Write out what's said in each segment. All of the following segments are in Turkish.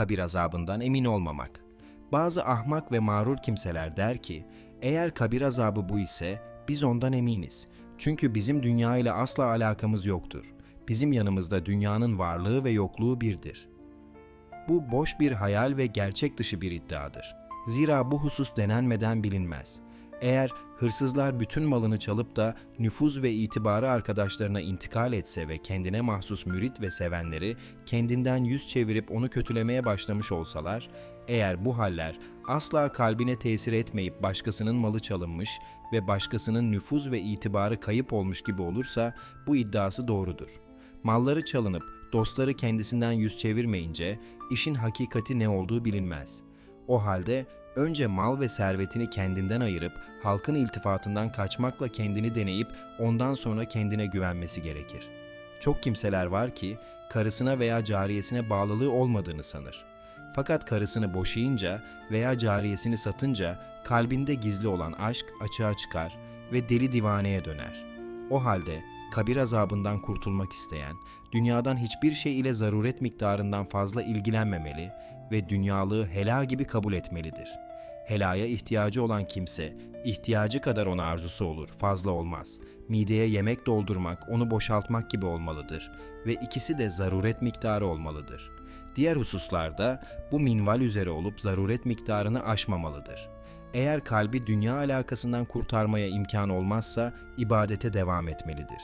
kabir azabından emin olmamak. Bazı ahmak ve mağrur kimseler der ki, eğer kabir azabı bu ise biz ondan eminiz. Çünkü bizim dünya ile asla alakamız yoktur. Bizim yanımızda dünyanın varlığı ve yokluğu birdir. Bu boş bir hayal ve gerçek dışı bir iddiadır. Zira bu husus denenmeden bilinmez. Eğer hırsızlar bütün malını çalıp da nüfuz ve itibarı arkadaşlarına intikal etse ve kendine mahsus mürit ve sevenleri kendinden yüz çevirip onu kötülemeye başlamış olsalar, eğer bu haller asla kalbine tesir etmeyip başkasının malı çalınmış ve başkasının nüfuz ve itibarı kayıp olmuş gibi olursa bu iddiası doğrudur. Malları çalınıp dostları kendisinden yüz çevirmeyince işin hakikati ne olduğu bilinmez. O halde önce mal ve servetini kendinden ayırıp halkın iltifatından kaçmakla kendini deneyip ondan sonra kendine güvenmesi gerekir. Çok kimseler var ki karısına veya cariyesine bağlılığı olmadığını sanır. Fakat karısını boşayınca veya cariyesini satınca kalbinde gizli olan aşk açığa çıkar ve deli divaneye döner. O halde kabir azabından kurtulmak isteyen, dünyadan hiçbir şey ile zaruret miktarından fazla ilgilenmemeli ve dünyalığı hela gibi kabul etmelidir. Helaya ihtiyacı olan kimse, ihtiyacı kadar ona arzusu olur, fazla olmaz. Mideye yemek doldurmak, onu boşaltmak gibi olmalıdır ve ikisi de zaruret miktarı olmalıdır. Diğer hususlarda bu minval üzere olup zaruret miktarını aşmamalıdır. Eğer kalbi dünya alakasından kurtarmaya imkan olmazsa ibadete devam etmelidir.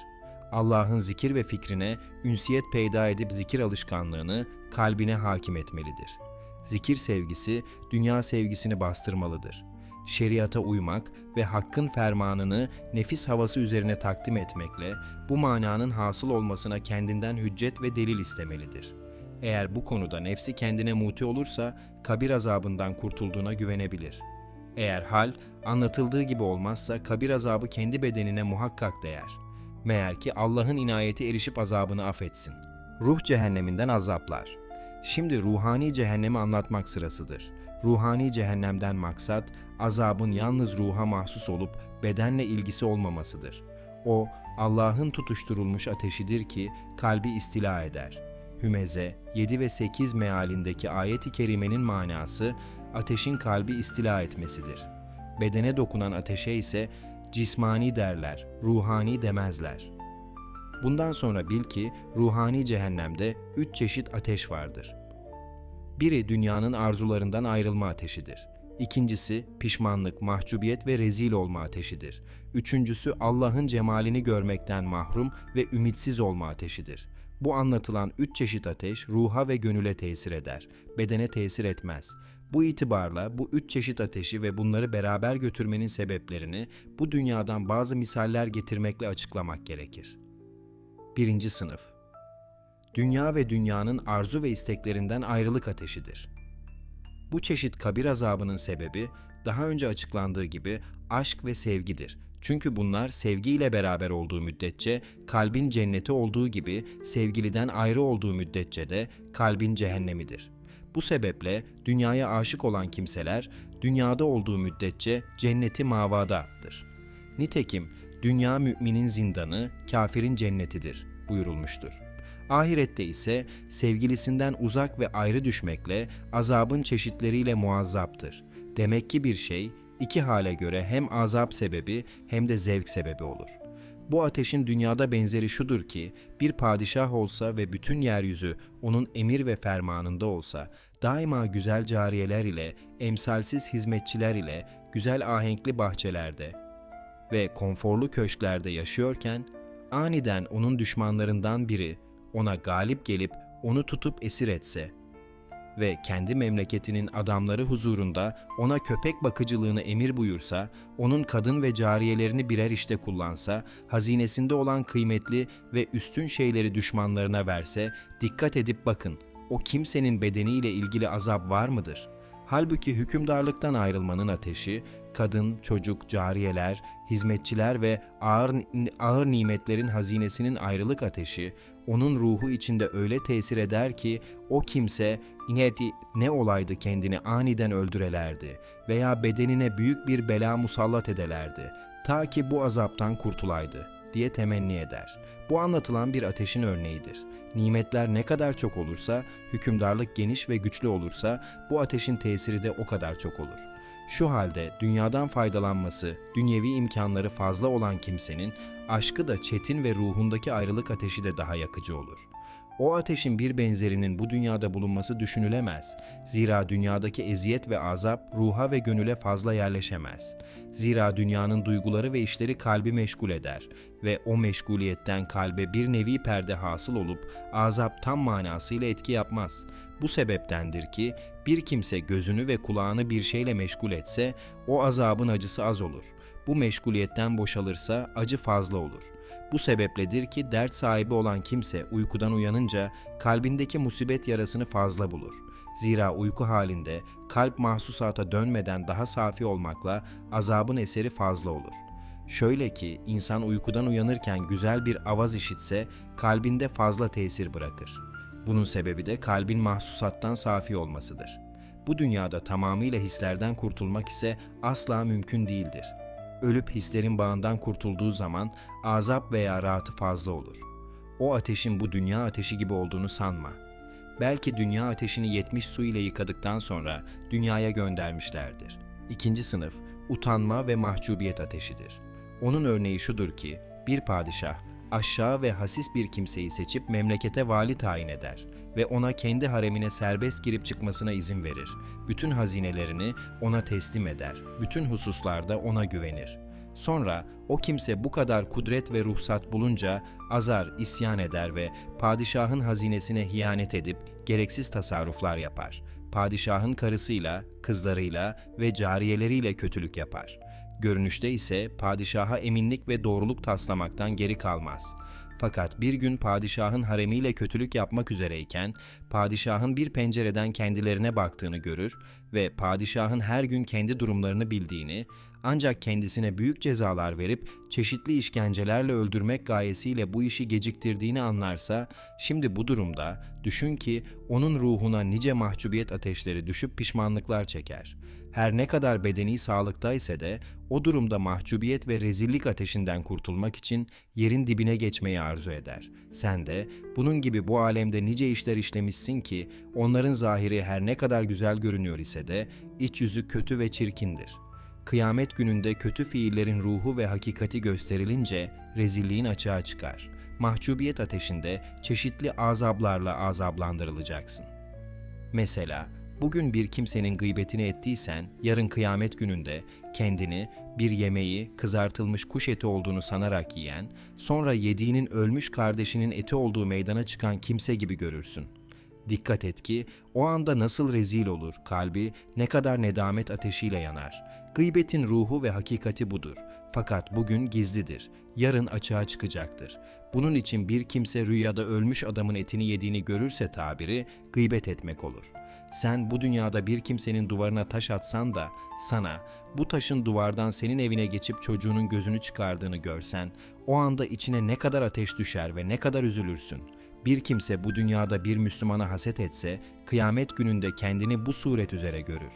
Allah'ın zikir ve fikrine ünsiyet peyda edip zikir alışkanlığını kalbine hakim etmelidir. Zikir sevgisi dünya sevgisini bastırmalıdır. Şeriata uymak ve hakkın fermanını nefis havası üzerine takdim etmekle bu mananın hasıl olmasına kendinden hüccet ve delil istemelidir. Eğer bu konuda nefsi kendine muti olursa kabir azabından kurtulduğuna güvenebilir. Eğer hal anlatıldığı gibi olmazsa kabir azabı kendi bedenine muhakkak değer. Meğer ki Allah'ın inayeti erişip azabını affetsin. Ruh cehenneminden azaplar. Şimdi ruhani cehennemi anlatmak sırasıdır. Ruhani cehennemden maksat azabın yalnız ruha mahsus olup bedenle ilgisi olmamasıdır. O Allah'ın tutuşturulmuş ateşidir ki kalbi istila eder. Hümeze 7 ve 8 mealindeki ayet-i kerimenin manası ateşin kalbi istila etmesidir. Bedene dokunan ateşe ise cismani derler, ruhani demezler. Bundan sonra bil ki ruhani cehennemde üç çeşit ateş vardır. Biri dünyanın arzularından ayrılma ateşidir. İkincisi pişmanlık, mahcubiyet ve rezil olma ateşidir. Üçüncüsü Allah'ın cemalini görmekten mahrum ve ümitsiz olma ateşidir. Bu anlatılan üç çeşit ateş ruha ve gönüle tesir eder, bedene tesir etmez. Bu itibarla bu üç çeşit ateşi ve bunları beraber götürmenin sebeplerini bu dünyadan bazı misaller getirmekle açıklamak gerekir. Birinci sınıf Dünya ve dünyanın arzu ve isteklerinden ayrılık ateşidir. Bu çeşit kabir azabının sebebi daha önce açıklandığı gibi aşk ve sevgidir. Çünkü bunlar sevgiyle beraber olduğu müddetçe kalbin cenneti olduğu gibi sevgiliden ayrı olduğu müddetçe de kalbin cehennemidir. Bu sebeple dünyaya aşık olan kimseler dünyada olduğu müddetçe cenneti mavadadır. Nitekim dünya müminin zindanı, kafirin cennetidir buyurulmuştur. Ahirette ise sevgilisinden uzak ve ayrı düşmekle azabın çeşitleriyle muazzaptır. Demek ki bir şey iki hale göre hem azap sebebi hem de zevk sebebi olur. Bu ateşin dünyada benzeri şudur ki bir padişah olsa ve bütün yeryüzü onun emir ve fermanında olsa daima güzel cariyeler ile, emsalsiz hizmetçiler ile, güzel ahenkli bahçelerde ve konforlu köşklerde yaşıyorken aniden onun düşmanlarından biri ona galip gelip onu tutup esir etse ve kendi memleketinin adamları huzurunda ona köpek bakıcılığını emir buyursa, onun kadın ve cariyelerini birer işte kullansa, hazinesinde olan kıymetli ve üstün şeyleri düşmanlarına verse, dikkat edip bakın, o kimsenin bedeniyle ilgili azap var mıdır? Halbuki hükümdarlıktan ayrılmanın ateşi, kadın, çocuk, cariyeler, hizmetçiler ve ağır, ağır nimetlerin hazinesinin ayrılık ateşi, onun ruhu içinde öyle tesir eder ki o kimse ineti ne olaydı kendini aniden öldürelerdi veya bedenine büyük bir bela musallat edelerdi ta ki bu azaptan kurtulaydı. diye temenni eder. Bu anlatılan bir ateşin örneğidir. Nimetler ne kadar çok olursa, hükümdarlık geniş ve güçlü olursa bu ateşin tesiri de o kadar çok olur. Şu halde dünyadan faydalanması, dünyevi imkanları fazla olan kimsenin aşkı da çetin ve ruhundaki ayrılık ateşi de daha yakıcı olur. O ateşin bir benzerinin bu dünyada bulunması düşünülemez. Zira dünyadaki eziyet ve azap ruha ve gönüle fazla yerleşemez. Zira dünyanın duyguları ve işleri kalbi meşgul eder ve o meşguliyetten kalbe bir nevi perde hasıl olup azap tam manasıyla etki yapmaz. Bu sebeptendir ki bir kimse gözünü ve kulağını bir şeyle meşgul etse o azabın acısı az olur. Bu meşguliyetten boşalırsa acı fazla olur. Bu sebepledir ki dert sahibi olan kimse uykudan uyanınca kalbindeki musibet yarasını fazla bulur. Zira uyku halinde kalp mahsusata dönmeden daha safi olmakla azabın eseri fazla olur. Şöyle ki insan uykudan uyanırken güzel bir avaz işitse kalbinde fazla tesir bırakır. Bunun sebebi de kalbin mahsusattan safi olmasıdır. Bu dünyada tamamıyla hislerden kurtulmak ise asla mümkün değildir. Ölüp hislerin bağından kurtulduğu zaman azap veya rahatı fazla olur. O ateşin bu dünya ateşi gibi olduğunu sanma. Belki dünya ateşini 70 su ile yıkadıktan sonra dünyaya göndermişlerdir. İkinci sınıf utanma ve mahcubiyet ateşidir. Onun örneği şudur ki bir padişah aşağı ve hasis bir kimseyi seçip memlekete vali tayin eder ve ona kendi haremine serbest girip çıkmasına izin verir. Bütün hazinelerini ona teslim eder. Bütün hususlarda ona güvenir. Sonra o kimse bu kadar kudret ve ruhsat bulunca azar, isyan eder ve padişahın hazinesine hiyanet edip gereksiz tasarruflar yapar. Padişahın karısıyla, kızlarıyla ve cariyeleriyle kötülük yapar. Görünüşte ise padişaha eminlik ve doğruluk taslamaktan geri kalmaz. Fakat bir gün padişahın haremiyle kötülük yapmak üzereyken padişahın bir pencereden kendilerine baktığını görür ve padişahın her gün kendi durumlarını bildiğini ancak kendisine büyük cezalar verip çeşitli işkencelerle öldürmek gayesiyle bu işi geciktirdiğini anlarsa şimdi bu durumda düşün ki onun ruhuna nice mahcubiyet ateşleri düşüp pişmanlıklar çeker.'' Her ne kadar bedeni sağlıkta ise de o durumda mahcubiyet ve rezillik ateşinden kurtulmak için yerin dibine geçmeyi arzu eder. Sen de bunun gibi bu alemde nice işler işlemişsin ki onların zahiri her ne kadar güzel görünüyor ise de iç yüzü kötü ve çirkindir. Kıyamet gününde kötü fiillerin ruhu ve hakikati gösterilince rezilliğin açığa çıkar. Mahcubiyet ateşinde çeşitli azablarla azablandırılacaksın. Mesela Bugün bir kimsenin gıybetini ettiysen, yarın kıyamet gününde kendini bir yemeği kızartılmış kuş eti olduğunu sanarak yiyen, sonra yediğinin ölmüş kardeşinin eti olduğu meydana çıkan kimse gibi görürsün. Dikkat et ki o anda nasıl rezil olur, kalbi ne kadar nedamet ateşiyle yanar. Gıybetin ruhu ve hakikati budur. Fakat bugün gizlidir, yarın açığa çıkacaktır. Bunun için bir kimse rüyada ölmüş adamın etini yediğini görürse tabiri gıybet etmek olur.'' Sen bu dünyada bir kimsenin duvarına taş atsan da sana bu taşın duvardan senin evine geçip çocuğunun gözünü çıkardığını görsen o anda içine ne kadar ateş düşer ve ne kadar üzülürsün. Bir kimse bu dünyada bir Müslümana haset etse kıyamet gününde kendini bu suret üzere görür.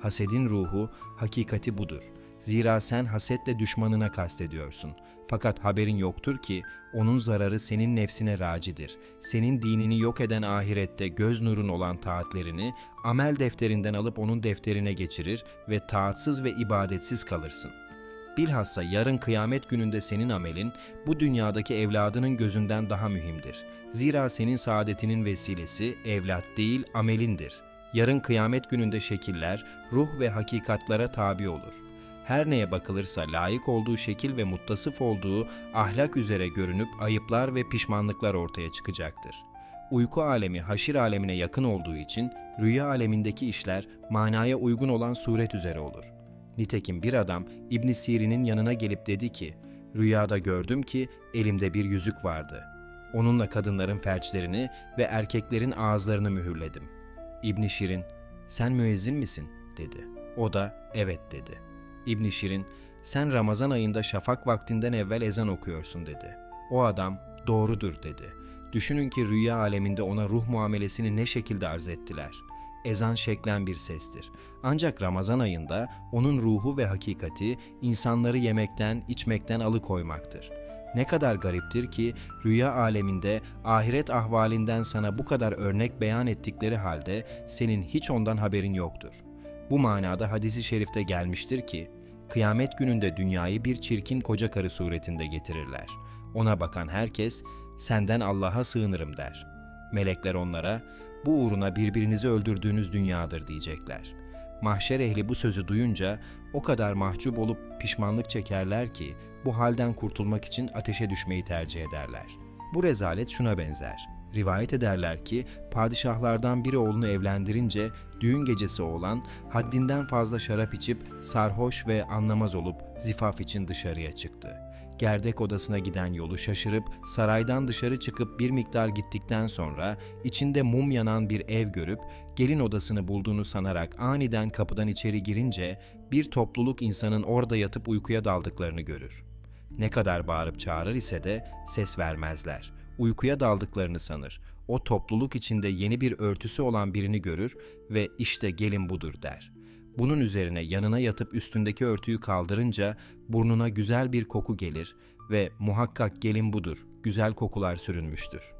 Hasedin ruhu, hakikati budur. Zira sen hasetle düşmanına kastediyorsun. Fakat haberin yoktur ki onun zararı senin nefsine racidir. Senin dinini yok eden ahirette göz nurun olan taatlerini amel defterinden alıp onun defterine geçirir ve taatsız ve ibadetsiz kalırsın. Bilhassa yarın kıyamet gününde senin amelin bu dünyadaki evladının gözünden daha mühimdir. Zira senin saadetinin vesilesi evlat değil amelindir. Yarın kıyamet gününde şekiller ruh ve hakikatlara tabi olur her neye bakılırsa layık olduğu şekil ve muttasıf olduğu ahlak üzere görünüp ayıplar ve pişmanlıklar ortaya çıkacaktır. Uyku alemi haşir alemine yakın olduğu için rüya alemindeki işler manaya uygun olan suret üzere olur. Nitekim bir adam İbn Sirin'in yanına gelip dedi ki, Rüyada gördüm ki elimde bir yüzük vardı. Onunla kadınların felçlerini ve erkeklerin ağızlarını mühürledim. İbn Şirin, sen müezzin misin? dedi. O da evet dedi. İbn Şirin, sen Ramazan ayında şafak vaktinden evvel ezan okuyorsun dedi. O adam, doğrudur dedi. Düşünün ki rüya aleminde ona ruh muamelesini ne şekilde arz ettiler. Ezan şeklen bir sestir. Ancak Ramazan ayında onun ruhu ve hakikati insanları yemekten, içmekten alıkoymaktır. Ne kadar gariptir ki rüya aleminde ahiret ahvalinden sana bu kadar örnek beyan ettikleri halde senin hiç ondan haberin yoktur. Bu manada hadisi şerifte gelmiştir ki, kıyamet gününde dünyayı bir çirkin koca karı suretinde getirirler. Ona bakan herkes, senden Allah'a sığınırım der. Melekler onlara, bu uğruna birbirinizi öldürdüğünüz dünyadır diyecekler. Mahşer ehli bu sözü duyunca o kadar mahcup olup pişmanlık çekerler ki bu halden kurtulmak için ateşe düşmeyi tercih ederler. Bu rezalet şuna benzer. Rivayet ederler ki padişahlardan biri oğlunu evlendirince düğün gecesi olan haddinden fazla şarap içip sarhoş ve anlamaz olup zifaf için dışarıya çıktı. Gerdek odasına giden yolu şaşırıp saraydan dışarı çıkıp bir miktar gittikten sonra içinde mum yanan bir ev görüp gelin odasını bulduğunu sanarak aniden kapıdan içeri girince bir topluluk insanın orada yatıp uykuya daldıklarını görür. Ne kadar bağırıp çağırır ise de ses vermezler. Uykuya daldıklarını sanır. O topluluk içinde yeni bir örtüsü olan birini görür ve işte gelin budur der. Bunun üzerine yanına yatıp üstündeki örtüyü kaldırınca burnuna güzel bir koku gelir ve muhakkak gelin budur, güzel kokular sürünmüştür.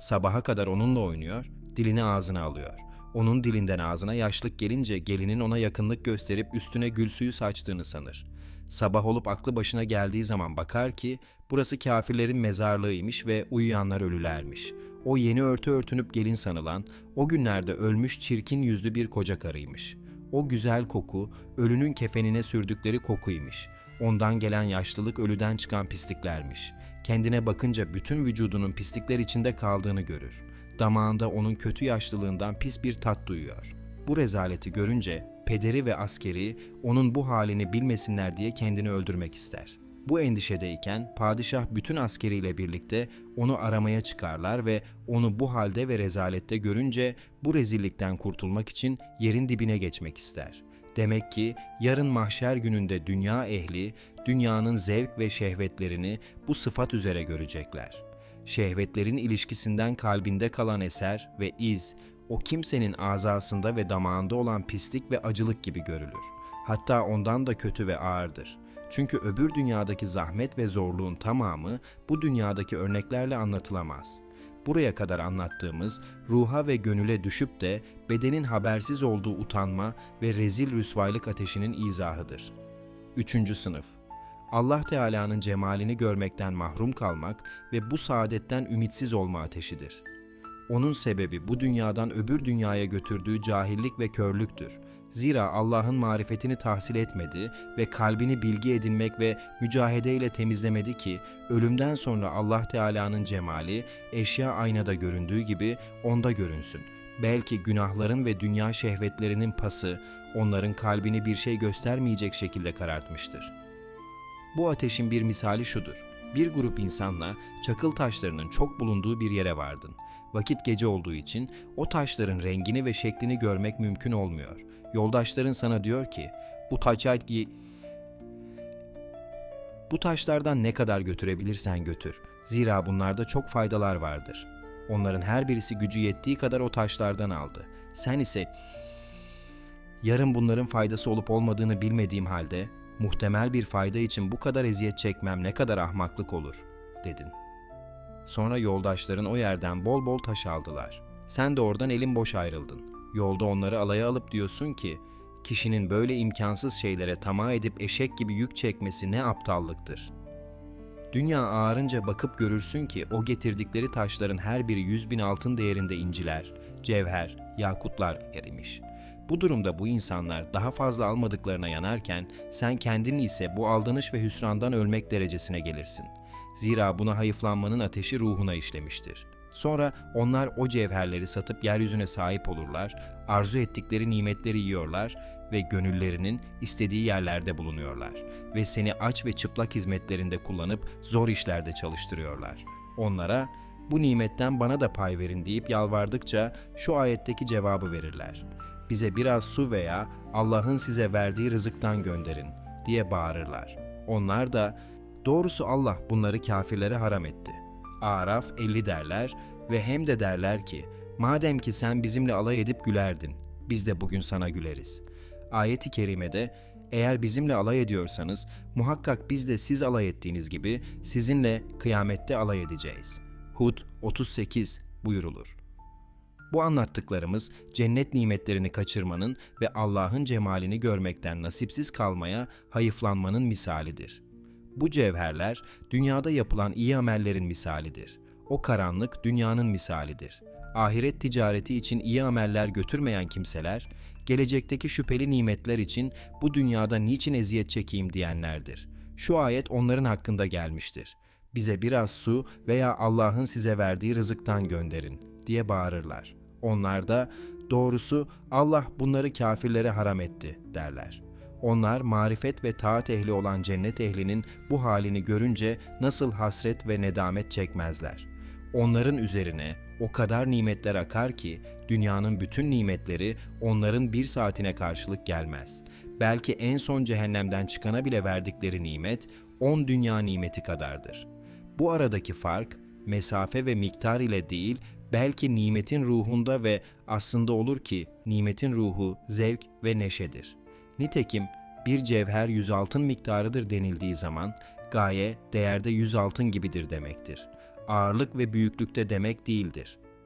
Sabaha kadar onunla oynuyor, dilini ağzına alıyor. Onun dilinden ağzına yaşlık gelince gelinin ona yakınlık gösterip üstüne gül suyu saçtığını sanır. Sabah olup aklı başına geldiği zaman bakar ki burası kafirlerin mezarlığıymış ve uyuyanlar ölülermiş. O yeni örtü örtünüp gelin sanılan, o günlerde ölmüş çirkin yüzlü bir koca karıymış. O güzel koku, ölünün kefenine sürdükleri kokuymuş. Ondan gelen yaşlılık ölüden çıkan pisliklermiş. Kendine bakınca bütün vücudunun pislikler içinde kaldığını görür. Damağında onun kötü yaşlılığından pis bir tat duyuyor. Bu rezaleti görünce pederi ve askeri onun bu halini bilmesinler diye kendini öldürmek ister. Bu endişedeyken padişah bütün askeriyle birlikte onu aramaya çıkarlar ve onu bu halde ve rezalette görünce bu rezillikten kurtulmak için yerin dibine geçmek ister. Demek ki yarın mahşer gününde dünya ehli dünyanın zevk ve şehvetlerini bu sıfat üzere görecekler. Şehvetlerin ilişkisinden kalbinde kalan eser ve iz o kimsenin azasında ve damağında olan pislik ve acılık gibi görülür. Hatta ondan da kötü ve ağırdır. Çünkü öbür dünyadaki zahmet ve zorluğun tamamı bu dünyadaki örneklerle anlatılamaz. Buraya kadar anlattığımız ruha ve gönüle düşüp de bedenin habersiz olduğu utanma ve rezil rüsvaylık ateşinin izahıdır. Üçüncü sınıf Allah Teala'nın cemalini görmekten mahrum kalmak ve bu saadetten ümitsiz olma ateşidir. Onun sebebi bu dünyadan öbür dünyaya götürdüğü cahillik ve körlüktür. Zira Allah'ın marifetini tahsil etmedi ve kalbini bilgi edinmek ve mücahedeyle temizlemedi ki ölümden sonra Allah Teala'nın cemali eşya aynada göründüğü gibi onda görünsün. Belki günahların ve dünya şehvetlerinin pası onların kalbini bir şey göstermeyecek şekilde karartmıştır. Bu ateşin bir misali şudur. Bir grup insanla çakıl taşlarının çok bulunduğu bir yere vardın. Vakit gece olduğu için o taşların rengini ve şeklini görmek mümkün olmuyor. Yoldaşların sana diyor ki, bu taça bu taşlardan ne kadar götürebilirsen götür. Zira bunlarda çok faydalar vardır. Onların her birisi gücü yettiği kadar o taşlardan aldı. Sen ise yarın bunların faydası olup olmadığını bilmediğim halde muhtemel bir fayda için bu kadar eziyet çekmem ne kadar ahmaklık olur, dedin. Sonra yoldaşların o yerden bol bol taş aldılar. Sen de oradan elin boş ayrıldın. Yolda onları alaya alıp diyorsun ki, kişinin böyle imkansız şeylere tamah edip eşek gibi yük çekmesi ne aptallıktır. Dünya ağarınca bakıp görürsün ki o getirdikleri taşların her biri yüz bin altın değerinde inciler, cevher, yakutlar erimiş.'' Bu durumda bu insanlar daha fazla almadıklarına yanarken sen kendin ise bu aldanış ve hüsrandan ölmek derecesine gelirsin. Zira buna hayıflanmanın ateşi ruhuna işlemiştir. Sonra onlar o cevherleri satıp yeryüzüne sahip olurlar, arzu ettikleri nimetleri yiyorlar ve gönüllerinin istediği yerlerde bulunuyorlar ve seni aç ve çıplak hizmetlerinde kullanıp zor işlerde çalıştırıyorlar. Onlara bu nimetten bana da pay verin deyip yalvardıkça şu ayetteki cevabı verirler bize biraz su veya Allah'ın size verdiği rızıktan gönderin diye bağırırlar. Onlar da doğrusu Allah bunları kafirlere haram etti. Araf 50 derler ve hem de derler ki madem ki sen bizimle alay edip gülerdin biz de bugün sana güleriz. Ayet-i kerimede Eğer bizimle alay ediyorsanız muhakkak biz de siz alay ettiğiniz gibi sizinle kıyamette alay edeceğiz. Hud 38 buyurulur. Bu anlattıklarımız cennet nimetlerini kaçırmanın ve Allah'ın cemalini görmekten nasipsiz kalmaya hayıflanmanın misalidir. Bu cevherler dünyada yapılan iyi amellerin misalidir. O karanlık dünyanın misalidir. Ahiret ticareti için iyi ameller götürmeyen kimseler, gelecekteki şüpheli nimetler için bu dünyada niçin eziyet çekeyim diyenlerdir. Şu ayet onların hakkında gelmiştir. Bize biraz su veya Allah'ın size verdiği rızıktan gönderin diye bağırırlar. Onlar da doğrusu Allah bunları kafirlere haram etti derler. Onlar marifet ve taat ehli olan cennet ehlinin bu halini görünce nasıl hasret ve nedamet çekmezler. Onların üzerine o kadar nimetler akar ki dünyanın bütün nimetleri onların bir saatine karşılık gelmez. Belki en son cehennemden çıkana bile verdikleri nimet on dünya nimeti kadardır. Bu aradaki fark mesafe ve miktar ile değil, belki nimetin ruhunda ve aslında olur ki nimetin ruhu zevk ve neşedir. Nitekim bir cevher yüz altın miktarıdır denildiği zaman gaye değerde yüz altın gibidir demektir. Ağırlık ve büyüklükte demek değildir.